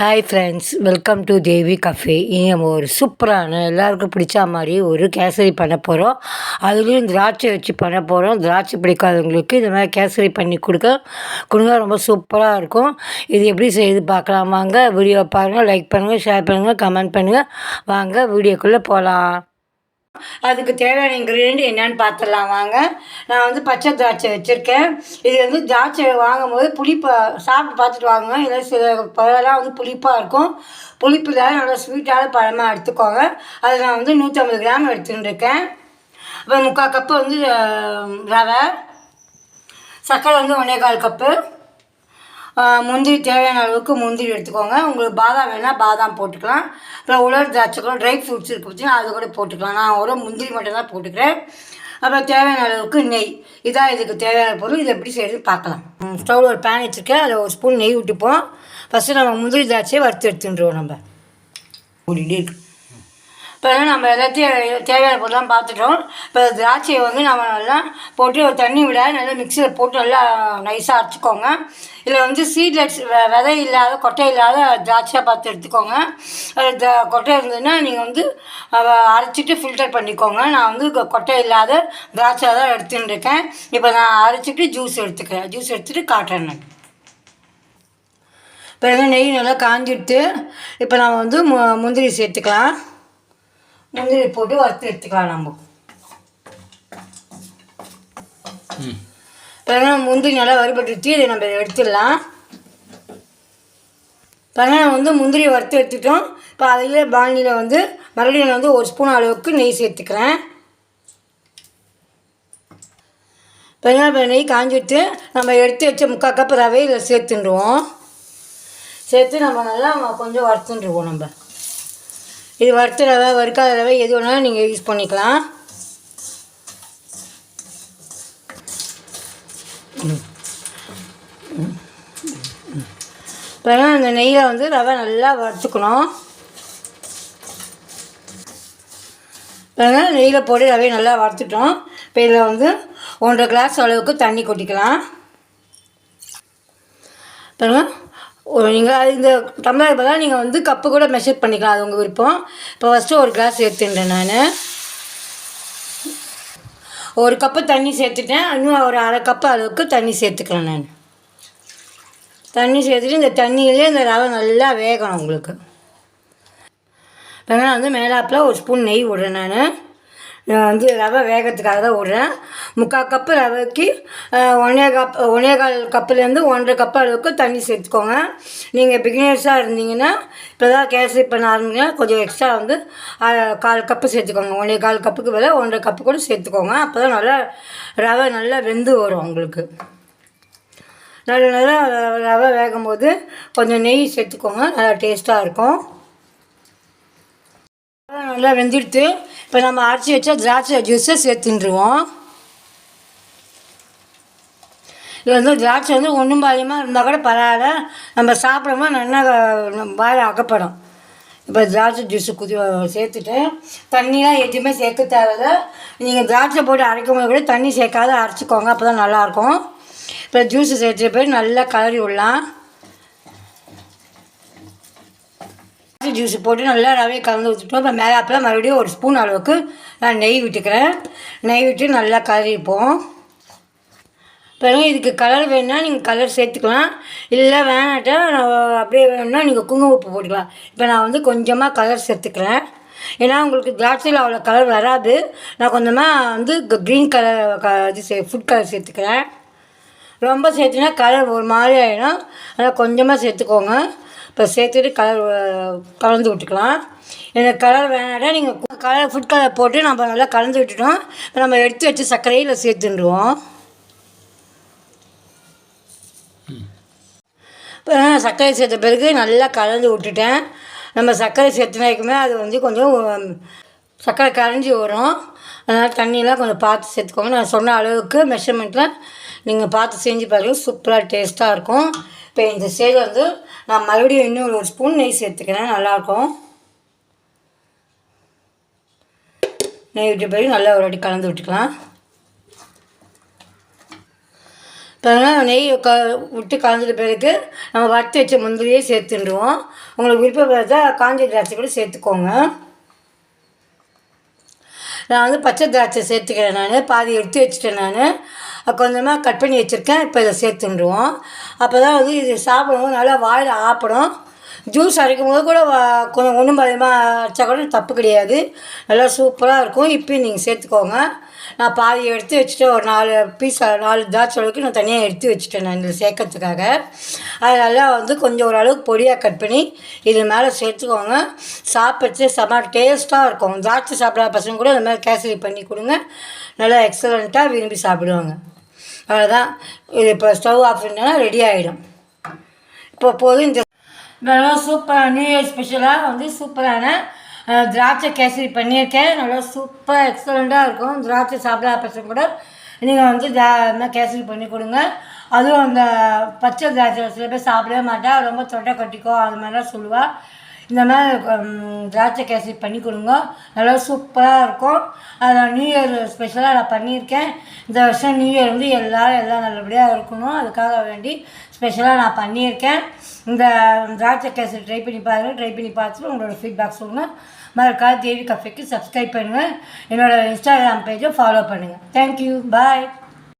Hi friends welcome to Devi cafe இனி நம்ம ஒரு சூப்பரான எல்லாருக்கும் பிடிச்ச மாதிரி ஒரு கேசரி பண்ண போகிறோம் அதுலேயும் திராட்சை வச்சு பண்ண போகிறோம் திராட்சை பிடிக்காதவங்களுக்கு இந்த மாதிரி கேசரி பண்ணி கொடுக்க கொடுங்க. ரொம்ப சூப்பராக இருக்கும். இது எப்படி செய்து பார்க்கலாம்? வாங்க வீடியோ பாருங்கள் லைக் பண்ணுங்கள் ஷேர் பண்ணுங்கள் கமெண்ட் பண்ணுங்கள் வாங்க வீடியோக்குள்ளே போகலாம் அதுக்கு தேவையான இன்க்ரீடியன்ட் என்னன்னு பார்த்துடலாம் வாங்க. நான் வந்து பச்சை திராட்சை வச்சுருக்கேன். இது வந்து திராட்சை வாங்கும்போது புளிப்பை சாப்பிட்டு பார்த்துட்டு வாங்க இல்லை சில பழம்லாம் வந்து புளிப்பாக இருக்கும். புளிப்பு நல்லா ஸ்வீட்டான பழமாக எடுத்துக்கோங்க. அதை நான் வந்து நூற்றம்பது கிராம் எடுத்துட்டுருக்கேன் அப்புறம் முக்கால் கப்பு வந்து ரவை. சர்க்கரை வந்து ஒன்றே கால் கப்பு முந்திரி தேவையான அளவுக்கு முந்திரி எடுத்துக்கோங்க. உங்களுக்கு பாதாம் வேணால் பாதாம் போட்டுக்கலாம். அப்புறம் உலர் திராட்சை கூட ட்ரை ஃப்ரூட்ஸ் இருக்குது பார்த்தீங்கன்னா அது கூட போட்டுக்கலாம். நான் ஒரு முந்திரி மட்டும் தான் போட்டுக்கிறேன். அப்புறம் தேவையான அளவுக்கு நெய். இதான் இதுக்கு தேவையான பொருள். இதை எப்படி செய்யுது பார்க்கலாம். ஸ்டவ்வில் ஒரு பேன் வச்சுருக்கேன். அதில் ஒரு ஸ்பூன் நெய் விட்டுப்போம் ஃபஸ்ட்டு நம்ம முந்திரி திராட்சையை வறுத்து எடுத்துட்டுருவோம் நம்ம. ஓடிட்டே இருக்கு. இப்போ நம்ம எல்லாத்தையும் தேவையான பொருள்லாம் பார்த்துட்டோம். இப்போ திராட்சையை வந்து நம்ம நல்லா போட்டு தண்ணி விட நல்லா மிக்சியில் போட்டு நல்லா நைஸாக அரைச்சிக்கோங்க. இதில் வந்து சீட்லெட்ஸ் விதை இல்லாத கொட்டை இல்லாத திராட்சையாக பார்த்து எடுத்துக்கோங்க. அது த கொட்டை இருந்ததுன்னா நீங்கள் வந்து அரைச்சிட்டு ஃபில்டர் பண்ணிக்கோங்க. நான் வந்து கொட்டை இல்லாத திராட்சை தான் எடுத்துன்னு இருக்கேன். இப்போ நான் அரைச்சிட்டு ஜூஸ் எடுத்துக்கிறேன். ஜூஸ் எடுத்துகிட்டு காட்டுறேன் நான் இப்போ நெய் நல்லா காஞ்சிட்டு இப்போ நம்ம வந்து மு முந்திரி சேர்த்துக்கலாம். முந்திரி போட்டு வறுத்து எடுத்துக்கலாம் நம்ம. இப்போ முந்திரி நல்லா வறுபட்டுருச்சு. இதை நம்ம எடுத்துடலாம். நம்ம வந்து முந்திரி வறுத்து எடுத்துட்டோம். இப்போ அதிலே பாணியில் வந்து மறுபடியும் நான் வந்து ஒரு ஸ்பூன் அளவுக்கு நெய் சேர்த்துக்கிறேன். இப்போ நெய் காஞ்சிட்டு நம்ம எடுத்து வச்ச முக்கால் கப் ரவை இதில் சேர்த்துண்டுருவோம் சேர்த்து நம்ம நல்லா கொஞ்சம் வறுத்துட்டுருவோம் நம்ம. இது வறுத்த ரவை வறுக்காத ரவை எது வேணாலும் நீங்கள் யூஸ் பண்ணிக்கலாம். இப்போ அந்த நெய்யில் வந்து ரவை நல்லா வறுத்துக்கணும். இப்போ நெய்யில் போட்டு ரவையை நல்லா வறுத்துட்டோம். இப்போ இதில் வந்து ஒன்றரை கிளாஸ் அளவுக்கு தண்ணி கொட்டிக்கலாம். பாருங்க ஒரு நீங்கள் இந்த டம்ளர் பதிலாக நீங்கள் வந்து கப்பு கூட மெஷர் பண்ணிக்கலாம். அது உங்கள் விருப்பம். இப்போ ஃபஸ்ட்டு ஒரு கிளாஸ் சேர்த்துட்டேன் நான். ஒரு கப்பு தண்ணி சேர்த்துட்டேன். இன்னும் ஒரு அரை கப்பு அளவுக்கு தண்ணி சேர்த்துக்கிறேன் நான். தண்ணி சேர்த்துட்டு இந்த தண்ணியிலே இந்த ரவை நல்லா வேகணும் உங்களுக்கு. இப்போ நான் வந்து மேலாப்பில் ஒரு ஸ்பூன் நெய் விடுறேன் நான். நான் வந்து ரவை வேகத்துக்காக தான் விட்றேன் முக்கால் கப்பு ரவைக்கு ஒன்றே கப் ஒன்றே கால் கப்புலேருந்து ஒன்றரை கப் அளவுக்கு தண்ணி சேர்த்துக்கோங்க. நீங்கள் பிகினர்ஸாக இருந்தீங்கன்னா இப்போ தான் கேசரி பண்ண ஆரம்பிங்கன்னா கொஞ்சம் எக்ஸ்ட்ரா வந்து கால் கப்பு சேர்த்துக்கோங்க. ஒன்றே கால் கப்புக்கு பதிலாக ஒன்றரை கப்பு கூட சேர்த்துக்கோங்க. அப்போ தான் நல்லா ரவை நல்லா வெந்து வரும் உங்களுக்கு. நல்ல நல்லா ரவை வேகும் போது கொஞ்சம் நெய் சேர்த்துக்கோங்க. நல்லா டேஸ்ட்டாக இருக்கும். நல்லா வெந்துடுத்து இப்போ நம்ம அரைச்சி வச்சா திராட்சை ஜூஸை சேர்த்துருவோம் இது வந்து திராட்சை வந்து ஒன்றும் பாதியமாக இருந்தால் கூட பரவாயில்ல. நம்ம சாப்பிடும்போது நல்லா வாழை வாயில் அகப்படும். இப்போ திராட்சை ஜூஸு குதி சேர்த்துட்டு தண்ணிலாம் எதுவுமே சேர்க்க தேவையில்ல. நீங்கள் திராட்சை போட்டு அரைக்கும் போது கூட தண்ணி சேர்க்காத அரைச்சிக்கோங்க அப்போ தான் நல்லாயிருக்கும் இப்போ ஜூஸு சேர்த்துட்டு போய் நல்லா கலரி விடலாம். திராட்சை ஜூஸ் போட்டு நல்லா ரவையை கலந்து ஊற்றிட்டோம் இப்போ மேலாப்பில் மறுபடியும் ஒரு ஸ்பூன் அளவுக்கு நான் நெய் விட்டுக்கிறேன். நெய் விட்டு நல்லா கலரிப்போம் பிறகு இதுக்கு கலர் வேணும்னா நீங்கள் கலர் சேர்த்துக்கலாம். இல்லை வேணாட்டா நான் அப்படியே வேணும்னா நீங்கள் குங்கும உப்பு போட்டுக்கலாம். இப்போ நான் வந்து கொஞ்சமாக கலர் சேர்த்துக்கிறேன். ஏன்னா உங்களுக்கு திராட்சையில் அவ்வளோ கலர் வராது. நான் கொஞ்சமாக வந்து க்ரீன் கலர் க இது சே ஃபுட் கலர் சேர்த்துக்கிறேன். ரொம்ப சேர்த்துனா கலர் ஒரு மாதிரி ஆகிடும் அதனால் கொஞ்சமாக சேர்த்துக்கோங்க. இப்போ சேர்த்துட்டு கலர் கலந்து விட்டுக்கலாம். எனக்கு கலர் வேணாட்டா நீங்கள் கலர் ஃபுட் கலர் போட்டு நம்ம நல்லா கலந்து விட்டுட்டோம். இப்போ நம்ம எடுத்து வச்சு சர்க்கரையில் சேர்த்துடுவோம் இப்போ சர்க்கரை சேர்த்த பிறகு நல்லா கலந்து விட்டுட்டேன். நம்ம சர்க்கரை சேர்த்துனாக்குமே அது வந்து கொஞ்சம் சர்க்கரை கரைஞ்சி வரும். அதனால் தண்ணியெலாம் கொஞ்சம் பார்த்து சேர்த்துக்கோங்க. நான் சொன்ன அளவுக்கு மெஷர்மெண்ட்டில் நீங்கள் பார்த்து செஞ்சு பாருங்க. சூப்பராக டேஸ்ட்டாக இருக்கும். இப்போ இந்த சைடு வந்து நான் மறுபடியும் இன்னும் ஒரு ஸ்பூன் நெய் சேர்த்துக்கிறேன் நல்லாயிருக்கும் நெய் விட்ட பிறகு நல்லா ஒரு வாட்டி கலந்து விட்டுக்கலாம். இப்போ நெய் க விட்டு காய்ஞ்சது பிறகு நம்ம வறுத்து வச்ச முந்திரியே சேர்த்துடுவோம். உங்களுக்கு விருப்பப்படுறதா காஞ்ச திராட்சை கூட சேர்த்துக்கோங்க. நான் வந்து பச்சை திராட்சை சேர்த்துக்கிறேன் நான் பாதி எடுத்து வச்சுட்டேன் நான். கொஞ்சமாக கட் பண்ணி வச்சுருக்கேன். இப்போ இதை சேர்த்துடுவோம் அப்போ தான் வந்து இது சாப்பிடும்போது நல்லா வாயில் ஆப்படும். ஜூஸ் அரைக்கும் போது கூட கொஞ்சம் ஒன்றும் பயமாக அரைச்சா கூட தப்பு கிடையாது. நல்லா சூப்பராக இருக்கும். இப்போயும் நீங்கள் சேர்த்துக்கோங்க. நான் பாதி எடுத்து வச்சுட்டு ஒரு நாலு பீஸ் நாலு திராட்சை அளவுக்கு நான் தனியாக எடுத்து வச்சுட்டேன் நான் இதில் சேர்க்கறதுக்காக. அது நல்லா வந்து கொஞ்சம் ஓரளவுக்கு பொடியாக கட் பண்ணி இது மேலே சேர்த்துக்கோங்க. சாப்பிட்டு செம டேஸ்ட்டாக இருக்கும். திராட்சை சாப்பிடாத பசங்க கூட இந்த மாதிரி கேசரி பண்ணி கொடுங்க. நல்லா எக்ஸலண்ட்டாக விரும்பி சாப்பிடுவாங்க. அவ்வளோதான் இது இப்போ ஸ்டவ் ஆஃப் பண்ணால் ரெடி ஆகிடும் இப்போ போதும் இந்த நல்லா சூப்பராக நியூ இயர் ஸ்பெஷலாக வந்து சூப்பரான திராட்சை கேசரி பண்ணியிருக்கேன். நல்லா சூப்பராக எக்ஸலண்ட்டாக இருக்கும். திராட்சை சாப்பிடாத பசங்க கூட நீங்கள் வந்து தா கேசரி பண்ணி கொடுங்க. அதுவும் அந்த பச்சை திராட்சை சில பேர் சாப்பிடவே மாட்டா. ரொம்ப தொண்டை கட்டிக்கோ அது மாதிரிலாம் சொல்லுவாள் இந்த மாதிரி திராட்சை கேசரி பண்ணி கொடுங்க. நல்லா சூப்பராக இருக்கும். அதில் நியூ இயர் ஸ்பெஷலாக நான் பண்ணியிருக்கேன். இந்த வருஷம் நியூ இயர் வந்து எல்லோரும் எல்லாம் நல்லபடியாக இருக்கணும். அதுக்காக வேண்டி ஸ்பெஷலாக நான் பண்ணியிருக்கேன். இந்த திராட்சை கேசரி ட்ரை பண்ணி பாருங்கள் ட்ரை பண்ணி பார்த்துட்டு உங்களோட ஃபீட்பேக் சொல்லுங்கள் மறக்காத தேவி கஃபேக்கு சப்ஸ்கிரைப் பண்ணுங்கள் என்னோடய இன்ஸ்டாகிராம் பேஜை ஃபாலோ பண்ணுங்கள் தேங்க்யூ பாய்